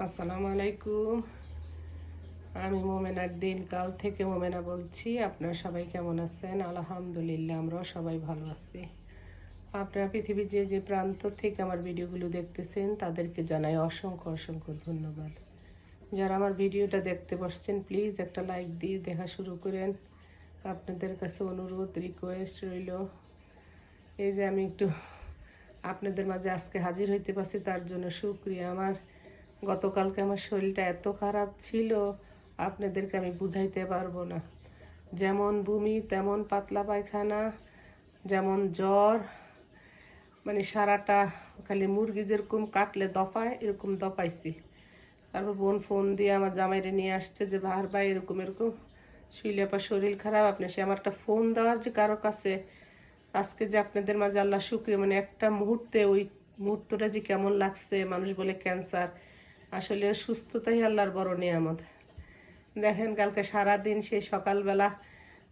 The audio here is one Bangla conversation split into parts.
আসসালামু আলাইকুম। আমি মোমেনার দিনকাল থেকে মোমেনা বলছি, আপনারা সবাই কেমন আছেন? আলহামদুলিল্লাহ, আমরাও সবাই ভালো আছি। আপনারা পৃথিবীর যে যে প্রান্ত থেকে আমার ভিডিওগুলো দেখতেছেন, তাদেরকে জানাই অসংখ্য অসংখ্য ধন্যবাদ। যারা আমার ভিডিওটা দেখতে বসছেন, প্লিজ একটা লাইক দিয়ে দেখা শুরু করেন। আপনাদের কাছে অনুরোধ রিকোয়েস্ট রইল। এই যে আমি একটু আপনাদের মাঝে আজকে হাজির হইতে পারছি, তার জন্য শুক্রিয়া। আমার গতকালকে আমার শরীরটা এত খারাপ ছিল, আপনাদেরকে আমি বুঝাইতে পারব না। যেমন বমি, তেমন পাতলা পায়খানা, যেমন জ্বর মানে সারাটা খালি মুরগি যেরকম কাটলে দফায়, এরকম দফাইছি। তারপর বোন ফোন দিয়ে আমার জামাইরে নিয়ে আসছে যে, বাহার ভাই, এরকম এরকম। শুইলে আবার শরীর খারাপ, আপনি সে আমার একটা ফোন দেওয়ার যে কারও কাছে, আজকে যে আপনাদের মাঝে আল্লাহ শুক্রিয়া মানে একটা মুহূর্তে ওই মুহূর্তটা যে কেমন লাগছে, মানুষ বলে ক্যান্সার আসলে সুস্থতাই আল্লাহর বড় নিয়ামত। দেখেন, কালকে সারাদিন সেই সকালবেলা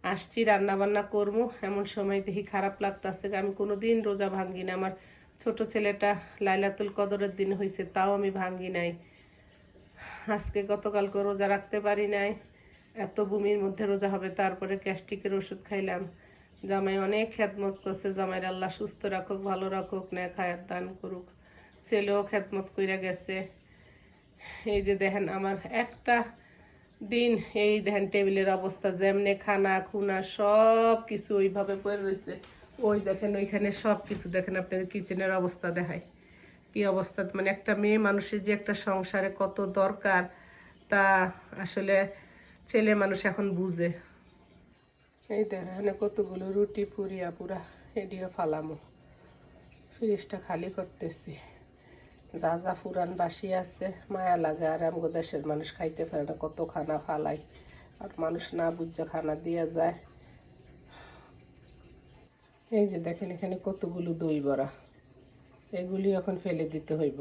আসছি রান্না বান্না করব। এমন সময় দেখি খারাপ লাগতেছে আমি কোনোদিন রোজা ভাঙ্গি না। আমার ছোট ছেলেটা লাইলাতুল কদরের দিন হয়েছে তাও আমি ভাঙ্গি নাই। আজকে গতকালকে রোজা রাখতে পারি নাই। এত ভূমির মধ্যে রোজা হবে, তারপরে ক্যাস্টিকের ওষুধ খাইলাম। জামাই অনেক খেদমত করছে জামাইয়ের আল্লাহ সুস্থ রাখুক, ভালো রাখুক না খায়াত দান করুক। ছেলেও খেদমত কইরা গেছে। এই যে দেখেন আমার একটা দিন এই দেখেন টেবিলের অবস্থা, যেমনে খানা, খুনা সব কিছু ওইভাবে পড়ে রয়েছে। ওই দেখেন, ওইখানে সব কিছু দেখেন আপনাদের কিচেনের অবস্থা দেখায়। কি অবস্থা? মানে একটা মেয়ে মানুষের যে একটা সংসারে কত দরকার, তা আসলে ছেলে মানুষ এখন বুঝে। এই দেখেন, কতগুলো রুটি পুরিয়া পুরা এডিও ফালামো। ফ্রিজটা খালি করতেছি। যা যা ফুরান বাসি আছে, মায়া লাগে আর আমগো দেশের মানুষ খাইতে পারে না, কত খানা ফালাই। আর মানুষ না বুঝে খানা দিয়া যায়। এই যে দেখেন এখানে কতগুলো দই বড়া। এগুলি এখন ফেলে দিতে হইব।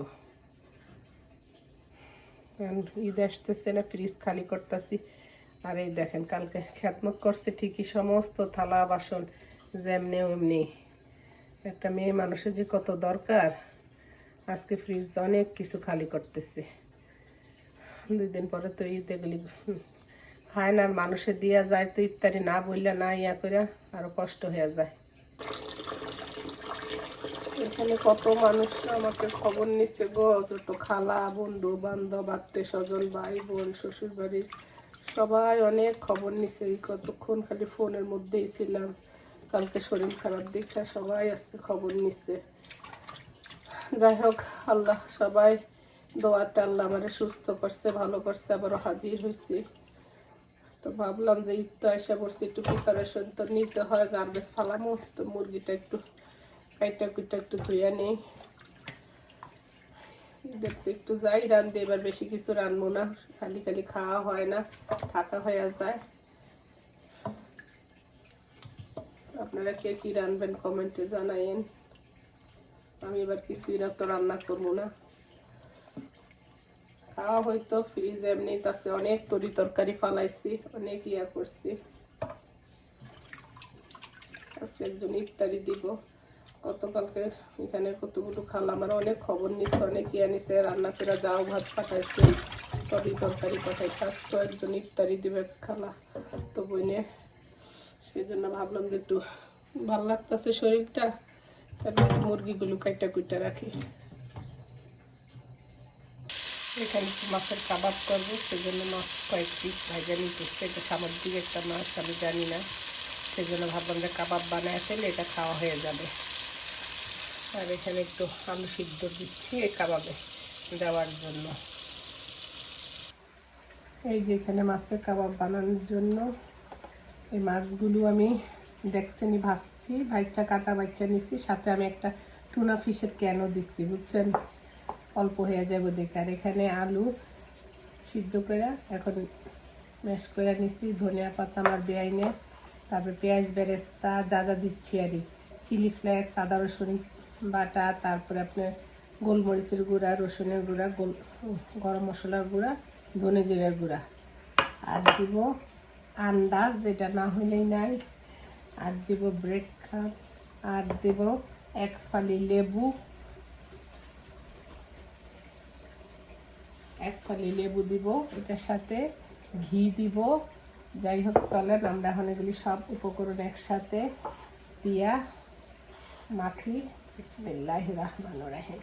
ঈদ আসতেছে না ফ্রিজ খালি করতেছি। আর এই দেখেন কালকে খ্যাতমত করছে ঠিকই, সমস্ত থালা বাসন যেমনি অমনি। একটা মেয়ে মানুষের যে কত দরকার। আজকে ফ্রিজ অনেক কিছু খালি করতেছে। দুই দিন পরে তো ঈদ এগুলি খায় না, আর মানুষের দিয়া যায় তো ইফতারি না বললে না ইয়া করে আরও কষ্ট হয়ে যায়। এখানে কত মানুষ আমাকে খবর নিচ্ছে গো যত খালা, বন্ধু, বান্ধব, আত্মীয় স্বজন, ভাই বোন, শ্বশুর বাড়ি, সবাই অনেক খবর নিচ্ছে এই কতক্ষণ খালি ফোনের মধ্যেই ছিলাম। কালকে শরীর খারাপ দেখে সবাই আজকে খবর নিচ্ছে যাই হোক, আল্লাহ সবাই দোয়াতে আল্লাহ আমার সুস্থ করছে, ভালো করছে, আবারও হাজির হয়েছে তো ভাবলাম যে ঈদ তো এসে পড়ছে, একটু প্রিপারেশন তো নিতে হয়, গার্বেজ ফালামো, তো মুরগিটা একটু কাইটা কুইটা একটু ধুয়ে নেই। দেখতে একটু যাই রান্ধতে এবার বেশি কিছু রানবো না, খালি খালি খাওয়া হয় না, থাকা হয়ে যায়। আপনারা কে কি রানবেন কমেন্টে জানাইন আমি এবার কিছুই না তো রান্না করব না। খাওয়া হয়তো ফ্রিজ এমনি তাছে অনেক তরি তরকারি ফালাইছি, অনেক ইয়া করছি। আজকে একজন ইফতারি দিব। গতকালকে এখানে কতগুলো খালা, আমার অনেক খবর নিচ্ছে অনেক ইয়া নিছে, রান্না করে যাও, ভাত পাঠাইছে, তরি তরকারি পাঠাইছে। আজকে একজন ইফতারি দিবে খালা, তো বইনে। সেই জন্য ভাবলাম যে একটু ভালো লাগতেছে শরীরটা। তারপর মুরগিগুলো কাইটা কুইটা রাখি। এখানে একটু মাছের কাবাব করব, সেজন্য মাছ কয়েক পিস ভাজা নিতেছে এটা সামুদ্রিক একটা মাছ, আমি জানি না। সেজন্য ভাবলাম যে কাবাব বানায় ফেলে এটা খাওয়া হয়ে যাবে। আর এখানে একটু আলু সিদ্ধ দিচ্ছি এই কাবাবে দেওয়ার জন্য। এই যে এখানে মাছের কাবাব বানানোর জন্য এই মাছগুলো আমি দেখছেনি ভাজছি বাচ্চা কাটা বাচ্চা নিছি, সাথে আমি একটা টুনা ফিশের ক্যানও দিচ্ছি বুঝছেন? অল্প হয়ে যাবে দেখে। আর এখানে আলু সিদ্ধ করে এখন ম্যাশ করে নিছি, ধনিয়া পাতা আমার বেআইনের। তারপরে পেঁয়াজ বেরেস্তা, যা যা দিচ্ছি আর চিলি ফ্লেক্স, আদা, রসুন বাটা, তারপরে আপনার গোলমরিচের গুঁড়া, রসুনের গুঁড়া, গোল গরম মশলার গুঁড়া, ধনে জিরার গুঁড়া। আর দিব আন্দাজ, যেটা না হইলেই নাই। আর দিব ব্রেড কাপ আর দেব এক ফালি লেবু। এক ফালি লেবু দিব, এটার সাথে ঘি দিব। যাই হোক, চলেন, আমরা এখন এগুলি সব উপকরণ একসাথে দিয়া মাখি। বিসমিল্লাহ রহমান রাহিম।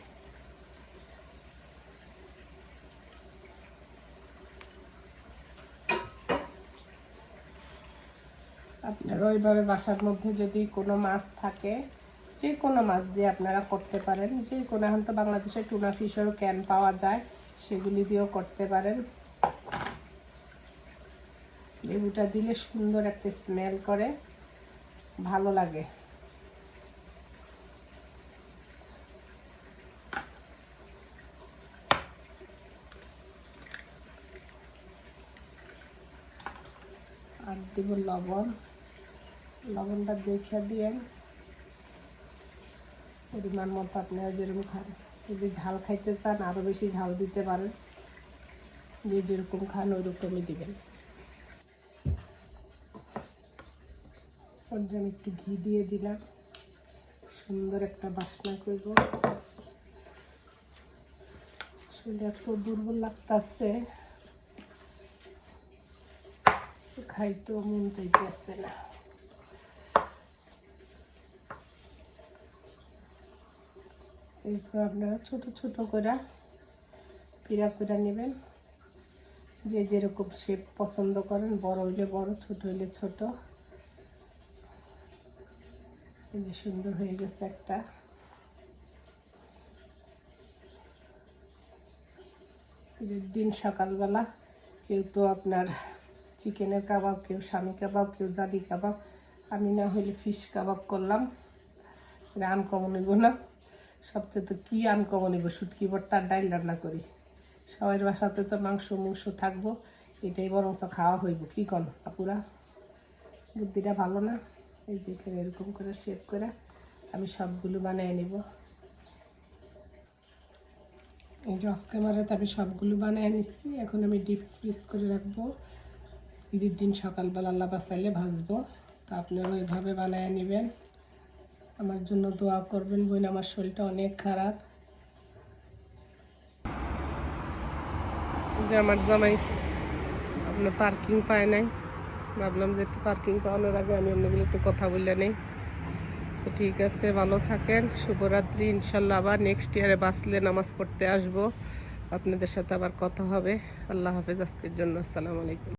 আপনারা ওইভাবে বাসার মধ্যে যদি কোনো মাছ থাকে, যে কোনো মাছ দিয়ে আপনারা করতে পারেন। যে কোনো এখন তো বাংলাদেশে টুনা ফিশেরও ক্যান পাওয়া যায়, সেগুলি দিয়েও করতে পারেন। লেবুটা দিলে সুন্দর একটা স্মেল করে, ভালো লাগে। আর দিব লবণ। লবণটা দেখে দিয়েন। পরিমাণ মতো আপনারা যেরকম খান। যদি ঝাল খাইতে চান আরও বেশি ঝাল দিতে পারেন। যে যেরকম খান ওই রকমই দিবেন। জন্য একটু ঘি দিয়ে দিলাম। সুন্দর একটা বাসনা করব। শরীর এত দুর্বল লাগতেছে। খাইতেও মন চাইতেছে না। এরপর আপনারা ছোট ছোট করে পিড়া পিড়া নেবেন। যে যেরকম শেপ পছন্দ করেন, বড় হইলে বড়, ছোট হইলে ছোট। এই যে সুন্দর হয়ে গেছে একটা। দিন সকালবেলা কেউ তো আপনার চিকেনের কাবাব, কেউ স্বামী কাবাব, কেউ জালি কাবাব। আমি না হইলে ফিশ কাবাব করলাম। আনকমন হইব না। সবচেয়ে তো কী আনকমন হইব শুটকি ভর্তার ডাইল রান্না করি। সবাই বাসাতে তো মাংস মাংস থাকব, এটাই বরঞ্চ খাওয়া হইব, কী কন আপুরা? বুদ্ধিটা ভালো না? এই যে এখানে এরকম করে শেপ করে আমি সবগুলো বানিয়ে নিব। এই যে অফ ক্যামেরাতে আমি সবগুলো বানিয়ে নিচ্ছি, এখন আমি ডিপ ফ্রিজ করে রাখব। ঈদের দিন সকালবেলা আল্লাহ বাসাইলে ভাজবো। তো আপনারা ওইভাবে বানিয়ে নেবেন। আমার জন্য দোয়া করবেন বোন, আমার শরীরটা অনেক খারাপ। যে আমার জামাই আপনার পার্কিং পায় নাই, ভাবলাম যে একটু পার্কিং পাওয়ানোর আগে আমি অন্যগুলো একটু কথা বললে নেই। তো ঠিক আছে, ভালো থাকেন, শুভরাত্রি, ইনশাল্লাহ আবার নেক্সট ইয়ারে বাঁচলে নামাজ পড়তে আসব। আপনাদের সাথে আবার কথা হবে। আল্লাহ হাফেজ, আজকের জন্য আসসালামু আলাইকুম।